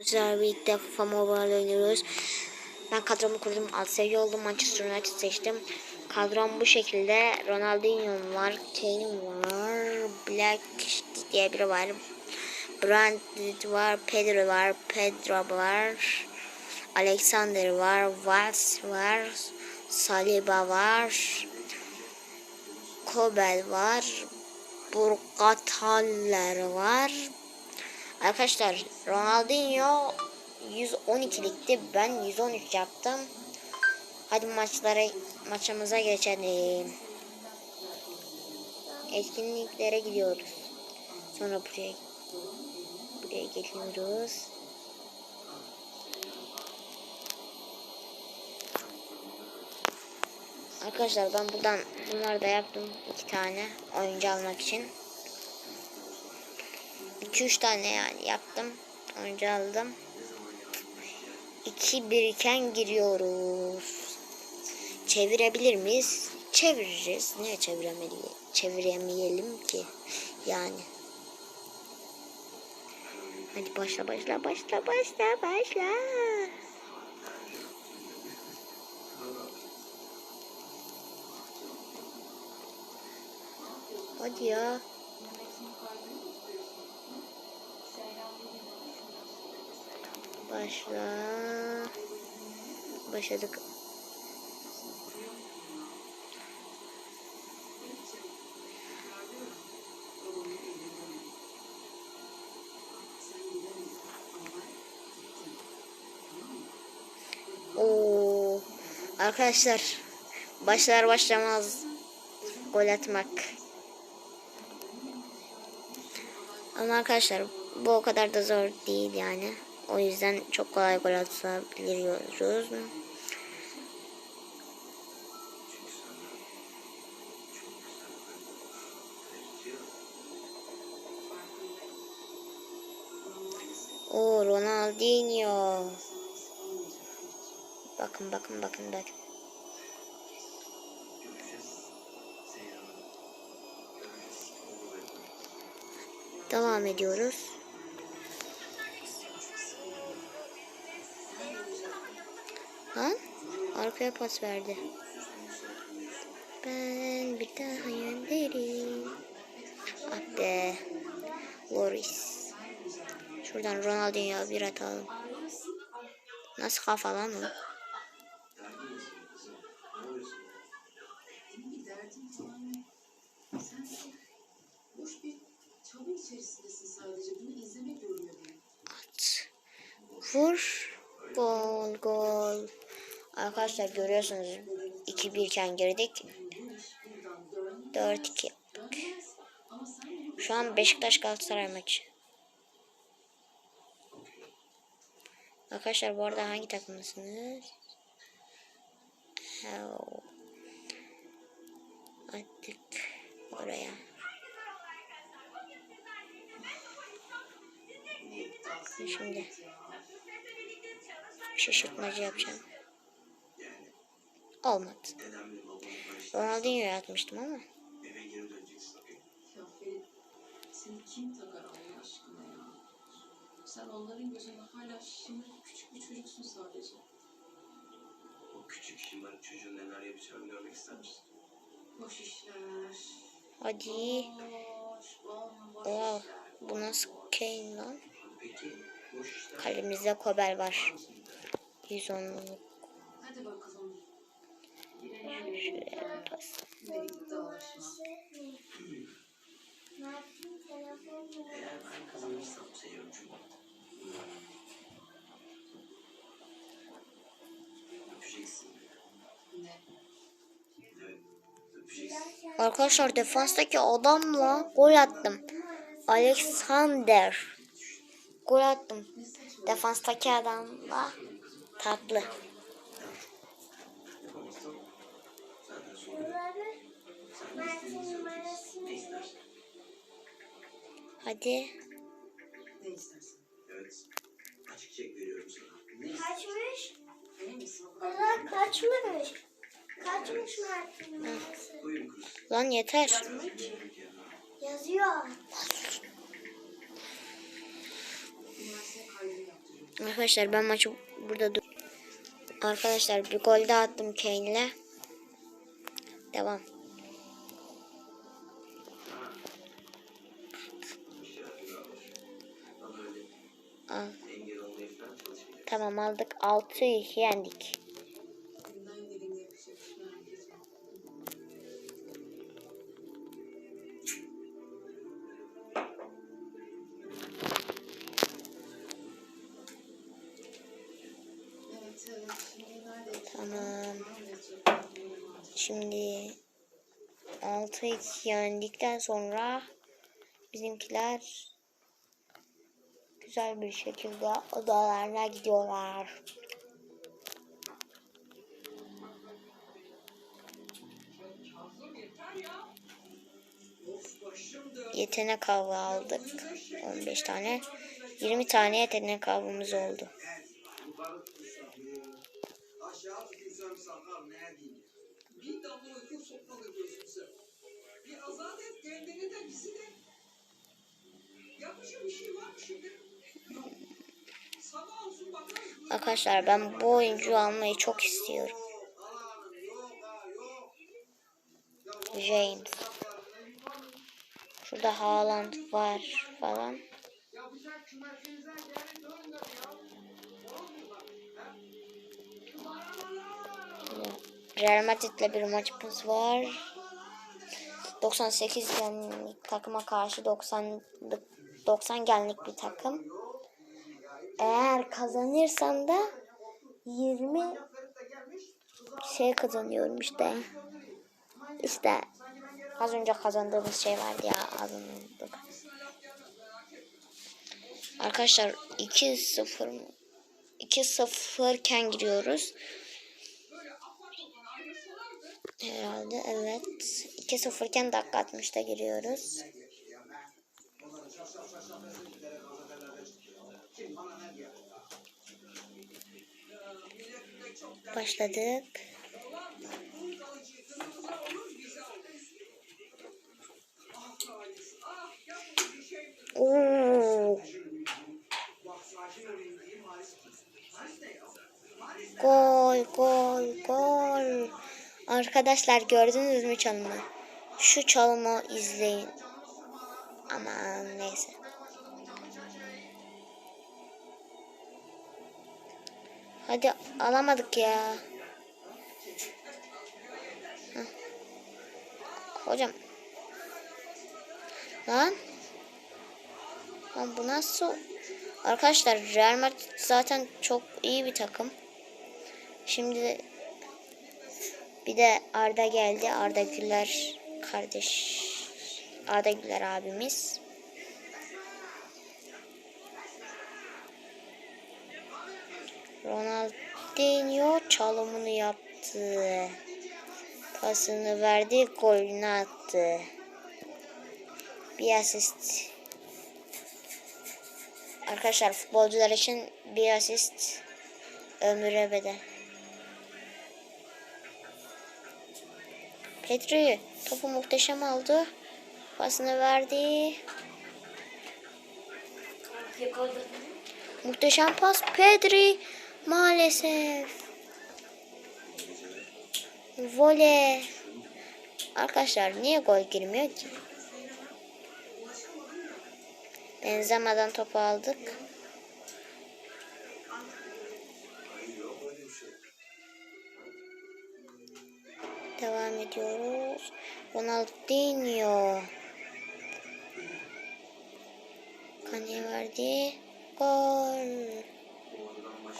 Sizlerle birlikte FIFA Mobile oynuyoruz. Ben kadromu kurdum. Alt seviye oldum. Manchester United seçtim. Kadrom bu şekilde. Ronaldinho var. Kane'im var. Black diye biri var. Brand var. Pedro var. Pedro var. Alexander var. Vals var. Saliba var. Kobel var. Burgataller var. Arkadaşlar Ronaldinho 112'likti. Ben 113 yaptım. Hadi maçlara maçımıza geçelim. Etkinliklere gidiyoruz. Sonra buraya buraya geliyoruz. Arkadaşlar ben buradan bunları da yaptım. iki tane oyuncu almak için. 2-3 tane yani yaptım. Oyuncu aldım. 2-1 iken giriyoruz. Çevirebilir miyiz? Çeviririz. Niye çeviremeyelim ki? Yani. Hadi başla başla başla başla başla. Hadi ya. Başla. Başladık. Oo. Arkadaşlar başlar başlamaz gol atmak. Ama arkadaşlar bu o kadar da zor değil yani. O yüzden çok kolay gol atabiliyoruz. O Ronaldinho. Bakın bakın bakın bakın. Devam ediyoruz. Lan arkaya pas verdi. Ben bir daha yönderim. Ah be. Loris. Şuradan Ronaldinho'ya bir atalım. Nasıl kafa lan o? Vur. Gol. Arkadaşlar görüyorsunuz 2-1 iken girdik. 4-2 yaptık. Şu an Beşiktaş Galatasaray maçı. Arkadaşlar bu arada hangi takımlısınız? Attık oraya. Şimdi şaşırtmacı yapacağım. Olmadı. Ronaldinho'ya atmıştım ama. Seni kim takar Allah aşkına ya? Sen onların gözünde hala şımarık küçük bir çocuksun sadece. O küçük şımarık çocuğun neler yapacağını görmek ister misin? Boş işler. Hadi. Boş, Oha. işler. Bu nasıl Kane lan? Boş Kalemizde Kobel var. 110'luk. Hadi bakalım. Şuraya pas. Eğer ben kazanırsam. Öpeceksin. Ne? Arkadaşlar defanstaki adamla gol attım. Alexander. Gol attım. Defanstaki adamla tatlı. Hadi. Ne istersen. Evet. Açık çek veriyorum sana. Ne. Kaçmış? Ulan kaçmış. Kaçmış Mert'in. Lan yeter. Yazıyor. Arkadaşlar ben maçı burada dur. Arkadaşlar bir gol daha attım Kane'le. Devam. Al. Tamam aldık. 6-2 yendik. Şimdi 6-2 yendikten sonra bizimkiler güzel bir şekilde odalarına gidiyorlar. Yetenek avı aldık. 15 tane. 20 tane yetenek avımız oldu. Bir damla uyku sokmadı gözüm sen. Bir azat et kendini de bizi de. Yapacak bir şey var mı şimdi? Yok. Sabah olsun bakarız. Arkadaşlar ben bu oyuncuyu almayı çok istiyorum. Ya James. Şurada Haaland var falan. yapacak kümesinize geri döndür ya. Real Madrid'le bir maçımız var. 98 genlik takıma karşı 90 90 genlik bir takım. Eğer kazanırsam da 20 şey kazanıyorum işte. İşte az önce kazandığımız şey vardı ya adını unuttum. Arkadaşlar 2-0 2-0 iken giriyoruz. Herhalde evet. 2-0 iken dakika 60'ta giriyoruz. Başladık. Oo. Bak sakin olayım diyeyim Halis. Halis ne ya? Halis ne? Gol, gol, gol. Arkadaşlar gördünüz mü çalımı? Şu çalımı izleyin. Aman neyse. Hadi alamadık ya. Hocam. Lan. Lan bu nasıl? Arkadaşlar Real Madrid zaten çok iyi bir takım. Şimdi bir de Arda geldi. Arda Güler kardeş. Arda Güler abimiz. Ronaldinho çalımını yaptı. Pasını verdi, golünü attı. Bir asist. Arkadaşlar futbolcular için bir asist ömüre bedel. Pedri topu muhteşem aldı. Pasını verdi. Muhteşem pas Pedri maalesef. Voley. Arkadaşlar niye gol girmiyor ki? Benzemeden topu aldık. Devam ediyoruz. Ronaldinho. Kane verdi. Gol.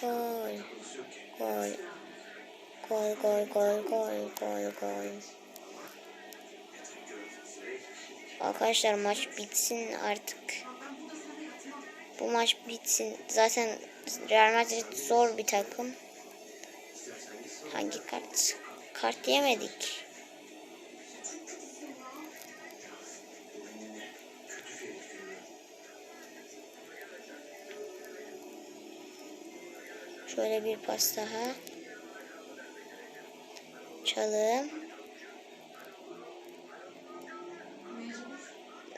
Gol. Gol. Gol gol gol gol gol gol. Arkadaşlar maç bitsin artık. Bu maç bitsin. Zaten Real Madrid zor bir takım. Hangi kart? Kart yemedik. Şöyle bir pas daha. Çalım.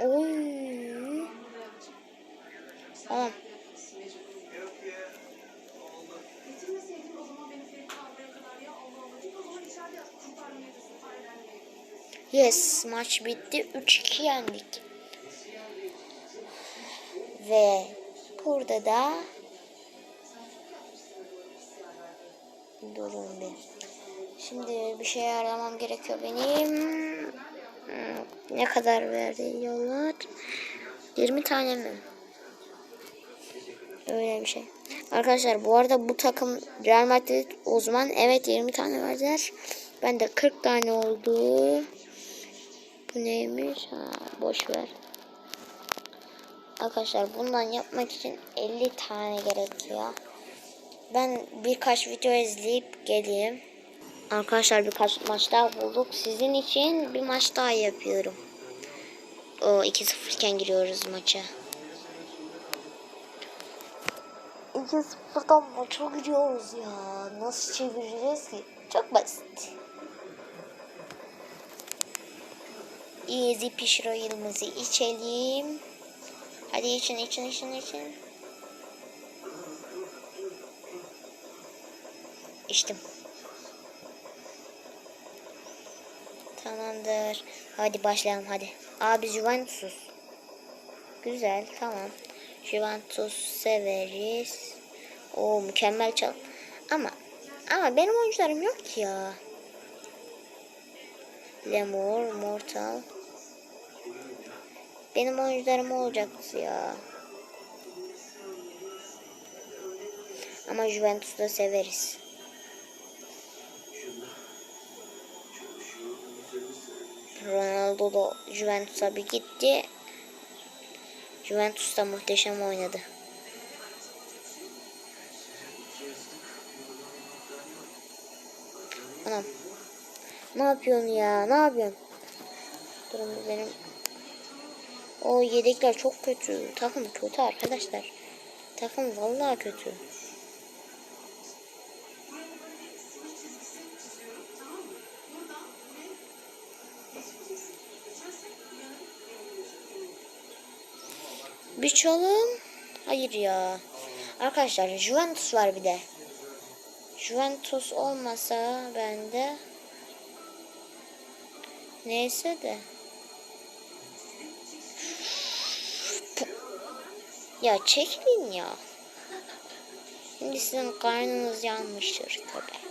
Oy. Tamam. Mecbur. Yok ya. Yes maç bitti. 3-2 yendik. Ve burada da durun bir. Şimdi bir şey aramam gerekiyor benim. Hmm, Ne kadar veriyorlar? 20 tane mi? Öyle bir şey. Arkadaşlar bu arada bu takım Real Madrid uzman. Evet 20 tane verdiler. Ben de 40 tane oldu. Bu neymiş? Ha, boş ver. Arkadaşlar bundan yapmak için 50 tane gerekiyor. Ben birkaç video izleyip geleyim. Arkadaşlar birkaç maç daha bulduk. Sizin için bir maç daha yapıyorum. O 2-0 iken giriyoruz maça. 2-0'dan maça giriyoruz ya. Nasıl çevireceğiz ki? Çok basit. Easy pişiro yılımızı içelim. Hadi için için için için. İçtim. Tamamdır. Hadi başlayalım hadi. Abi Juventus. Güzel tamam. Juventus severiz. O mükemmel çal. Ama ama benim oyuncularım yok ki ya. Lemur, Mortal. Benim oyuncularım olacaktı ya. Ama Juventus'u da severiz. Ronaldo da Juventus'a bir gitti. Juventus da muhteşem oynadı. Anam. Ne yapıyorsun ya? Ne yapıyorsun? Durun benim. O yedekler çok kötü. Takım kötü arkadaşlar. Takım vallahi kötü. Bir çalım. Hayır ya. Arkadaşlar Juventus var bir de. Juventus olmasa bende neyse de ya çekilin ya. Şimdi sizin karnınız yanmıştır tabi.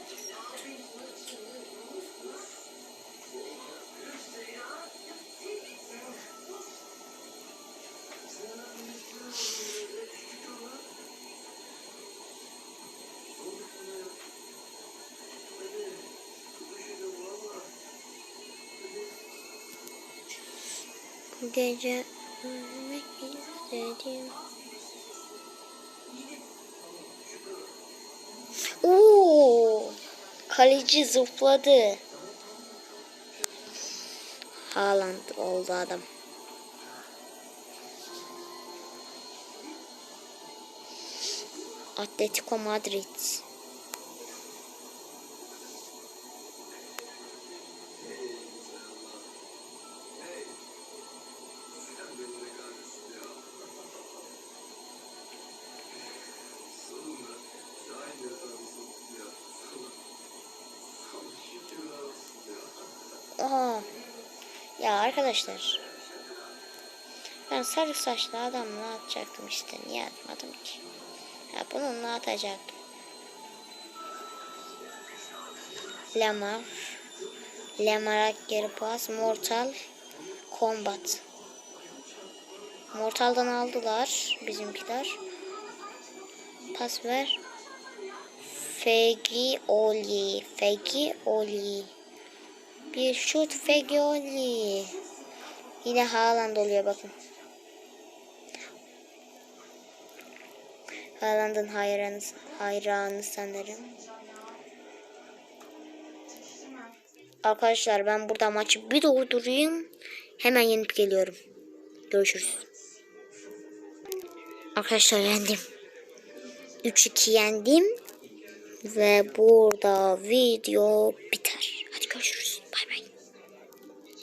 Gece ölmek istedim. Oo! Kaleci zıpladı. Haaland oldu adam. Atletico Madrid. Aha. Ya arkadaşlar. Ben sarı saçlı adamla atacaktım işte. Niye atmadım ki? Ya bununla atacak. Lamar. Lamar'a geri pas. Mortal. Combat. Mortal'dan aldılar bizimkiler. Pas ver. Fegi Oli. Fegi Oli. Bir şut Fegioli. Yine Haaland oluyor bakın. Haaland'ın hayranı, hayranı sanırım. Arkadaşlar ben burada maçı bir durdurayım. Hemen yenip geliyorum. Görüşürüz. Arkadaşlar yendim. 3-2 yendim. Ve burada video biter. Hadi görüşürüz. Bay bay.